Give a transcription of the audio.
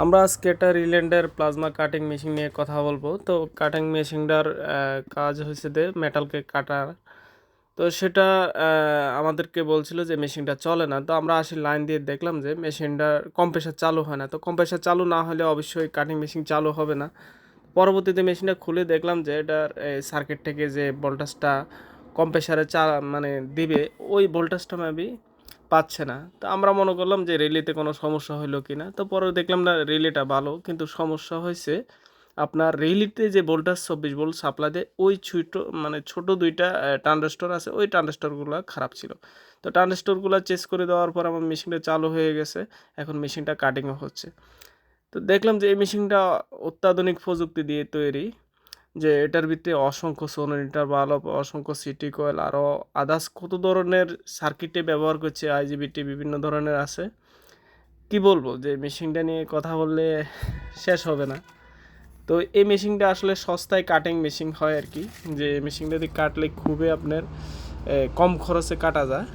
আমরা আজকে একটা রিল্যান্ডের প্লাজমা কাটিং মেশিন নিয়ে কথা বলব। তো কাটিং মেশিনটার কাজ হয়েছে যে মেটালকে কাটার। তো সেটা আমাদেরকে বলছিল যে মেশিনটা চলে না। তো আমরা আসি লাইন দিয়ে দেখলাম যে মেশিনটার কম্প্রেসার চালু হয় না। তো কম্প্রেসার চালু না হলে অবশ্যই কাটিং মেশিন চালু হবে না। পরবর্তীতে মেশিনটা খুলে দেখলাম যে এটার সার্কিট থেকে যে ভোল্টেজটা কম্প্রেসারে চা মানে দিবে, ওই ভোল্টেজটা মেবি পাচ্ছে না। তো আমরা মনে করলাম যে রিলেতে কোনো সমস্যা হলো কি না তো পরে দেখলাম না রিলেটা ভালো, কিন্তু সমস্যা হয়েছে আপনার রিলিতে যে ভোল্টেজ চব্বিশ ভোল্ট সাপ্লাই দেয়, ওই ছোটো মানে ছোট দুইটা ট্রানজিস্টর আছে, ওই ট্রানজিস্টরগুলো খারাপ ছিল। তো ট্রানজিস্টরগুলো চেঞ্জ করে দেওয়ার পর আমার মেশিনটা চালু হয়ে গেছে, এখন মেশিনটা কাটিংও হচ্ছে। তো দেখলাম যে এই মেশিনটা অত্যাধুনিক প্রযুক্তি দিয়ে তৈরি। যে এটার ভিতরে অসংখ্য সোনোমিটার বাল্ব অসংখ্য সিটি কয়েল আরও আদার্স কত ধরনের সার্কিটে ব্যবহার করছে আইজিবিটি বিভিন্ন ধরনের আছে? কি বলব যে মেশিনটা নিয়ে কথা বললে শেষ হবে না। তো এই মেশিনটা আসলে সস্তায় কাটিং মেশিন হয় আর কি। যে মেশিনটা দিয়ে কাটলে খুবই আপনার কম খরচে কাটা যায়।